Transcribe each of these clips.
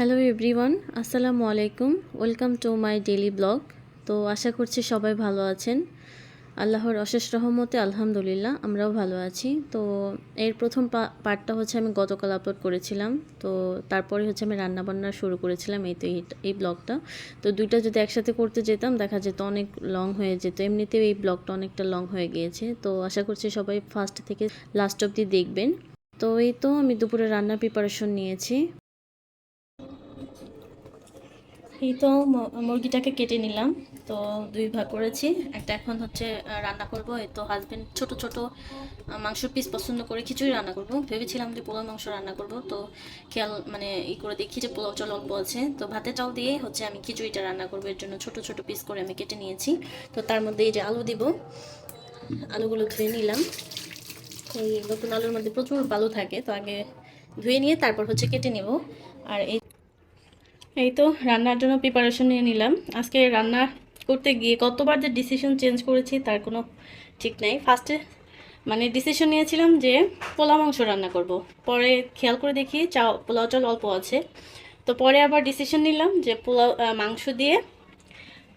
Hello everyone আসসালামু আলাইকুম welcome to my daily blog তো আশা করছি সবাই ভালো আছেন। আল্লাহর অশেষ রহমতে, আলহামদুলিল্লাহ, আমরাও ভালো আছি। তো এর প্রথম পার্টটা হচ্ছে আমি গতকাল আপলোড করেছিলাম। তো তারপরে হচ্ছে আমি রান্নাবান্না শুরু করেছিলাম এই তো এই- এই ব্লগটা তো দুইটা যদি একসাথে করতে যেতাম, দেখা যেত অনেক লং হয়ে যেত। এমনিতেও এই ব্লগটা অনেকটা লং হয়ে গিয়েছে। তো আশা করছি সবাই ফার্স্ট থেকে লাস্ট অবধি দেখবেন। তো এই তো আমি দুপুরে রান্নার প্রিপারেশন নিয়েছি। এই তো মুরগিটাকে কেটে নিলাম। তো দুই ভাগ করেছি। একটা এখন হচ্ছে রান্না করব। এই তো হাজবেন্ড ছোট ছোট আহ, মাংস পিস পছন্দ করে খিচুড়ি রান্না করব। ভেবেছিলাম যে পোলাও মাংস রান্না করব। তো খেয়াল মানে ই করে দেখি যে পোলাও চাল অল্প আছে। তো ভাতের চাল দিয়ে হচ্ছে আমি খিচুড়িটা রান্না করব। এর জন্য ছোট ছোট পিস করে আমি কেটে নিয়েছি। তো তার মধ্যে এই যে আলু দিব। আলুগুলো ধুয়ে নিলাম। এই নতুন আলুর মধ্যে প্রচুর বালু থাকে। তো আগে ধুয়ে নিয়ে তারপর হচ্ছে কেটে নেব। আর এই এই তো রান্নার জন্য প্রিপারেশন নিয়ে নিলাম আজকে রান্না করতে গিয়ে কতবার যে ডিসিশন চেঞ্জ করেছি তার কোনো ঠিক নেই ফার্স্টে মানে ডিসিশন নিয়েছিলাম যে পোলা মাংস রান্না করব। পরে খেয়াল করে দেখি চা পোলাও চাল অল্প আছে তো পরে আবার ডিসিশন নিলাম যে পোলাও মাংস দিয়ে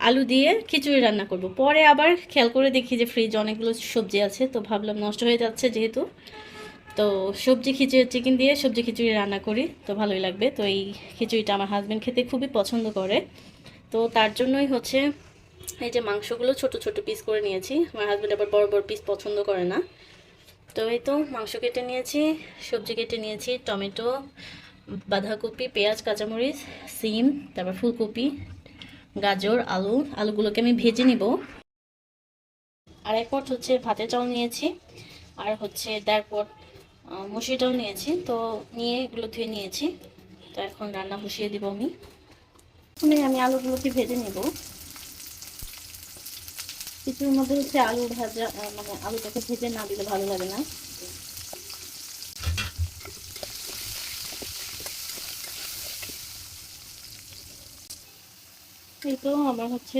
আলু দিয়ে খিচুড়ি রান্না করব। পরে আবার খেয়াল করে দেখি যে ফ্রিজে অনেকগুলো সবজি আছে, তো ভাবলাম নষ্ট হয়ে যাচ্ছে যেহেতু তো সবজি খিচুড়ি চিকেন দিয়ে সবজি খিচুড়ি রান্না করি, তো ভালোই লাগবে। তো এই খিচুড়িটা আমার হাজব্যান্ড খেতে খুবই পছন্দ করে। তো তার জন্যই হচ্ছে এই যে মাংসগুলো ছোট ছোট পিস করে নিয়েছি। আমার হাজব্যান্ড আবার বড় বড় পিস পছন্দ করে না। তো এই তো মাংস কেটে নিয়েছি, সবজি কেটে নিয়েছি, টমেটো, বাঁধাকপি, পেঁয়াজ, কাঁচামরিচ, সিম, তারপর ফুলকপি, গাজর, আলু, আলুগুলোকে আমি ভেজে নিব। আর এক পট হচ্ছে ভাতের চাল নিয়েছি। আর হচ্ছে দেড় পট আহ, মুসুরিটাও নিয়েছি তো নিয়ে এগুলো ধুয়ে নিয়েছি। তো এখন রান্না বসিয়ে দিব আমি। প্রথমে আমি আলুগুলোকে ভেজে নেব। কিছুর মধ্যে হচ্ছে আলু ভাজা মানে আলুটাকে ভেজে না দিলে ভালো লাগে না। এই তো আমার হচ্ছে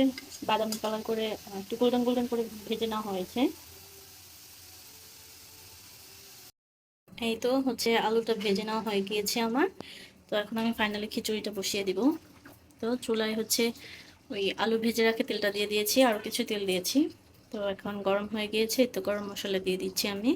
বাদামি কালার করে একটু গোল্ডেন করে ভেজে নেওয়া হয়েছে। এই তো হচ্ছে আলুটা ভেজে নেওয়া হয়ে গিয়েছে আমার। তো এখন আমি ফাইনালি খিচুড়িটা বসিয়ে দিব। তো চুলায় হচ্ছে ওই আলু ভেজে রাখে তেলটা দিয়ে দিয়েছি, আর কিছু তেল দিয়েছি। তো এখন গরম হয়ে গিয়েছে তো গরম মশলা দিয়ে দিচ্ছি আমি।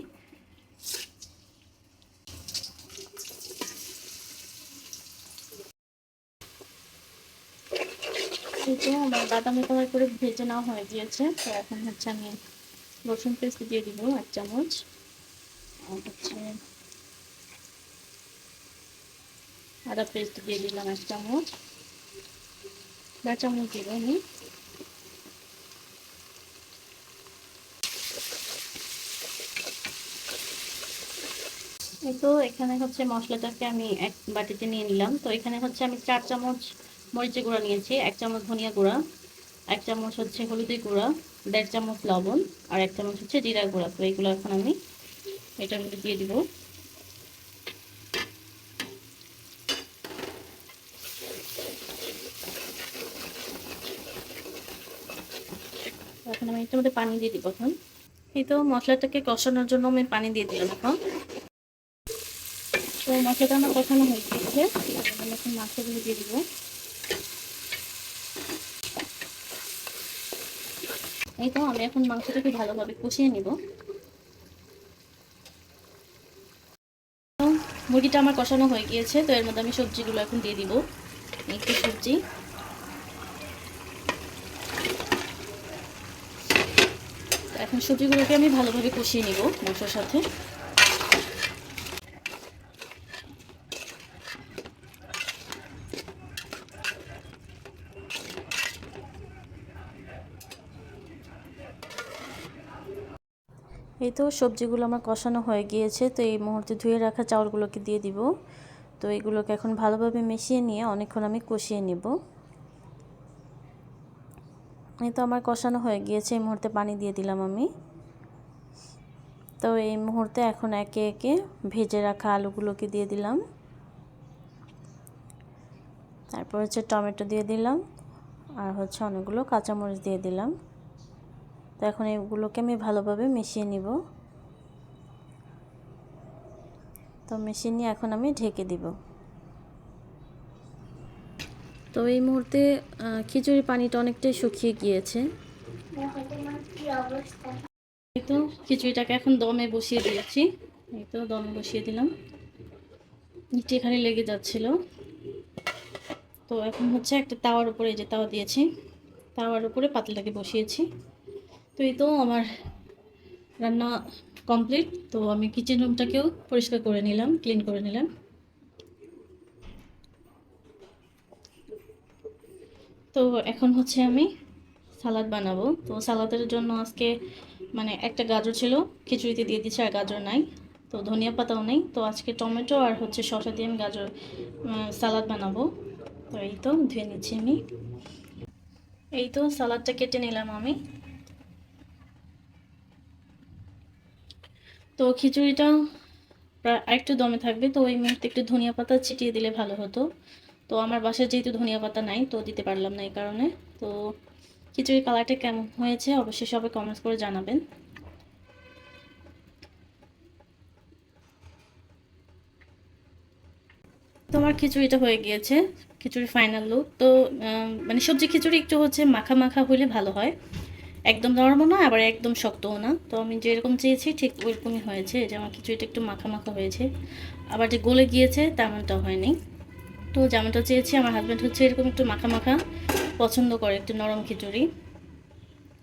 আমার বাদামি কালার করে ভেজে নেওয়া হয়ে গিয়েছে, তো এখন হচ্ছে আমি রসুন পেস্ট দিয়ে দিব এক চামচ। আর হচ্ছে আদা পেস্ট দিয়ে দিলাম এক চামচ। দা চামচ দিব আমি তো এখানে হচ্ছে মশলাটাকে আমি এক বাটিতে নিয়ে নিলাম। তো এখানে হচ্ছে আমি চার চামচ মরিচের গুঁড়া নিয়েছি, এক চামচ ধনিয়া গুঁড়া, এক চামচ হচ্ছে হলুদের গুঁড়া, দেড় চামচ লবণ, আর এক চামচ হচ্ছে জিরা গুঁড়া। তো এইগুলো এখন আমি এটার মধ্যে দিয়ে দিব এখন আমি এটার মধ্যে পানি দিয়ে দিব এখন। এই তো মশলাটাকে কষানোর জন্য আমি পানি দিয়ে দিলাম এখন। তো মশলাটা আমার কষানো হয়ে গিয়েছে। আমি এখন মাছগুলো দিয়ে দিব। এই তো আমি এখন মাংসটাকে ভালোভাবে কষিয়ে নিব। মুরগিটা আমার কষানো হয়ে গিয়েছে, তো এর মধ্যে আমি সবজিগুলো এখন দিয়ে দিব। একটু সবজি। এখন সবজিগুলোকে আমি ভালোভাবে কষিয়ে নিব মাংসের সাথে। এই তো সবজিগুলো আমার কষানো হয়ে গিয়েছে, তো এই মুহূর্তে ধুয়ে রাখা চাউলগুলোকে দিয়ে দিব। তো এগুলোকে এখন ভালোভাবে মিশিয়ে নিয়ে অনেকক্ষণ আমি কষিয়ে নিব। এই তো আমার কষানো হয়ে গিয়েছে, এই মুহূর্তে পানি দিয়ে দিলাম আমি। তো এই মুহূর্তে এখন একে একে ভেজে রাখা আলুগুলোকে দিয়ে দিলাম। তারপর হচ্ছে টমেটো দিয়ে দিলাম, আর হচ্ছে অনেকগুলো কাঁচামরিচ দিয়ে দিলাম। তো এখন এগুলোকে আমি ভালোভাবে মিশিয়ে নিব। তো মিশিয়ে নিয়ে এখন আমি ঢেকে দিব। তো এই মুহূর্তে আহ, খিচুড়ির পানিটা অনেকটাই শুকিয়ে গিয়েছে। তো খিচুড়িটাকে এখন দমে বসিয়ে দিয়েছি। এই তো দমে বসিয়ে দিলাম। নিচে এখানে লেগে যাচ্ছিল। তো এখন হচ্ছে একটা তাওয়ার উপরে যে তাওয়া দিয়েছি। তাওয়ার উপরে পাতলাটাকে বসিয়েছি। তো এই তো আমার রান্না কমপ্লিট। তো আমি কিচেন রুমটাকেও পরিষ্কার করে নিলাম ক্লিন করে নিলাম। তো এখন হচ্ছে আমি সালাদ বানাবো। তো সালাদের জন্য আজকে মানে একটা গাজর ছিল, খিচুড়িতে দিয়ে দিচ্ছে আর গাজর নাই। তো ধনিয়া পাতাও নেই। তো আজকে টমেটো আর হচ্ছে শসা দিয়ে আমি গাজর সালাদ বানাবো। তো এই তো ধুয়ে নিচ্ছি আমি। এই তো সালাদটা কেটে নিলাম আমি। তো খিচুড়িটা প্রায় একটু দমে থাকবে। তো ওই মুহূর্তে একটু ধনিয়া পাতা ছিটিয়ে দিলে ভালো হতো। তো আমার বাসায় যেহেতু ধনিয়া পাতা নাই, তো দিতে পারলাম না এই কারণে। তো খিচুড়ির কালারটা কেমন হয়েছে অবশ্যই সবাই কমেন্টস করে জানাবেন। তোমার খিচুড়িটা হয়ে গিয়েছে খিচুড়ি ফাইনাল লুক তো মানে সবজি খিচুড়ি একটু হচ্ছে মাখা মাখা হলে ভালো হয়। একদম নরমও না আবার একদম শক্তও না। তো আমি যেরকম চেয়েছি ঠিক ওইরকমই হয়েছে। যে আমার খিচুড়িটা একটু মাখা মাখা হয়েছে। আবার যে গলে গিয়েছে তেমনটা হয়নি। তো যেমনটা চেয়েছি, আমার হাজব্যান্ড হচ্ছে এরকম একটু মাখা মাখা পছন্দ করে, একটু নরম খিচুড়ি।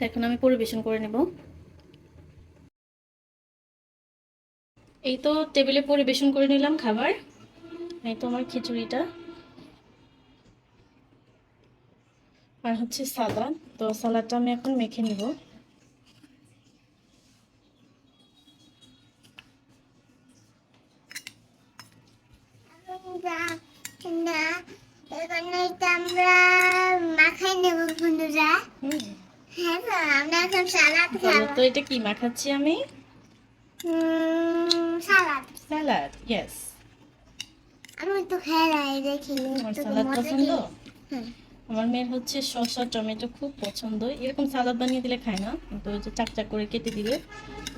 এখন আমি পরিবেশন করে নেব। এই তো টেবিলে পরিবেশন করে নিলাম খাবার। এই তো আমার খিচুড়িটা। আর হচ্ছে সালাদ। তো সালাদটা আমি এখন মেখে নিব আমরা না এখানে তো আমরা মাখাই নেব বন্ধুরা হ্যাঁ তো তো এটা কি মাখাচ্ছি আমি? উম, সালাদ। ইয়েস আমি তো খেলাই দেখি। আমার সালাদ পছন্দ? হ্যাঁ। আমার মেয়ের হচ্ছে শসা টমেটো খুব পছন্দ। এরকম সালাদ বানিয়ে দিলে খায় না কিন্তু ওই যে চাক চাক করে কেটে দিলে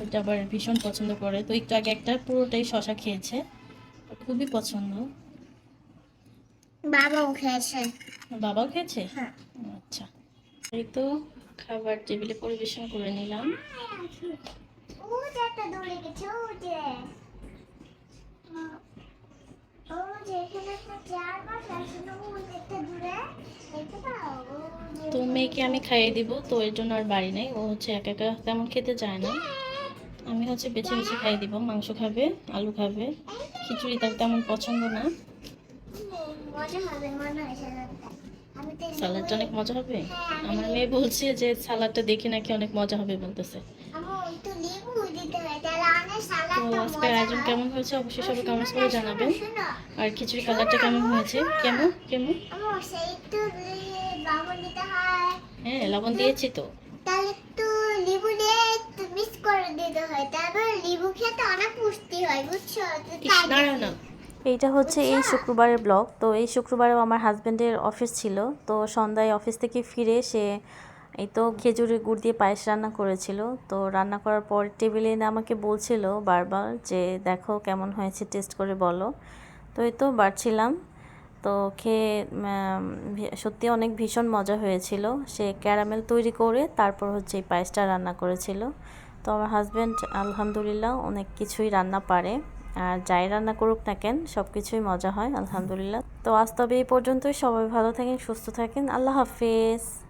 ওইটা আবার ভীষণ পছন্দ করে। তো একটু আগে একটা পুরোটাই শসা খেয়েছে খুবই পছন্দ। বাবাও খেয়েছে। বাবাও খেয়েছে? হ্যাঁ। আচ্ছা। এই তো খাবার টেবিলে পরিবেশন করে নিলাম। তো মেয়েকে আমি খাইয়ে দিব, তো এর জন্য আর বাড়ি নেই। ও হচ্ছে একা একা তেমন খেতে চায় না। আমি হচ্ছে বেছে বেছে খাইয়ে দিব, মাংস খাবে, আলু খাবে, খিচুড়ি তার তেমন পছন্দ না। মজা হবে মনে হয় সালাডটা অনেক মজা হবে? হ্যাঁ, আমার মেয়ে বলছে যে সালাডটা দেখে নাকি অনেক মজা হবে বলতেছে। তো আজকের আয়োজন কেমন হয়েছে? অবশ্যই সবাই কমেন্টস করে জানাবেন। আর খিচুড়ি কালারটা কেমন হয়েছে? কেমন? কেমন? হ্যাঁ। লবণ দিয়েছি তো। করে দিতে হয়। তারপর লেবু খেতে অনেক পুষ্টি হয় বুঝছ? না এইটা হচ্ছে এই শুক্রবারের ব্লগ। তো এই শুক্রবারেও আমার হাজব্যান্ডের অফিস ছিল। তো সন্ধ্যায় অফিস থেকে ফিরে সে এই তো খেজুরের গুড় দিয়ে পায়েস রান্না করেছিল। তো রান্না করার পর টেবিলে এনে আমাকে বলছিল বারবার যে দেখো কেমন হয়েছে টেস্ট করে বলো। তো এই তো বাড়ছিলাম। তো খেয়ে সত্যি অনেক ভীষণ মজা হয়েছিল। সে ক্যারামেল তৈরি করে তারপর হচ্ছে এই পায়েসটা রান্না করেছিল। তো আমার হাজব্যান্ড আলহামদুলিল্লাহ অনেক কিছুই রান্না পারে। আর যাই রান্না করুক না কেন সব কিছুই মজা হয়, আলহামদুলিল্লাহ। তো আজ তবে এই পর্যন্তই। সবাই ভালো থাকেন, সুস্থ থাকেন। আল্লাহ হাফেজ।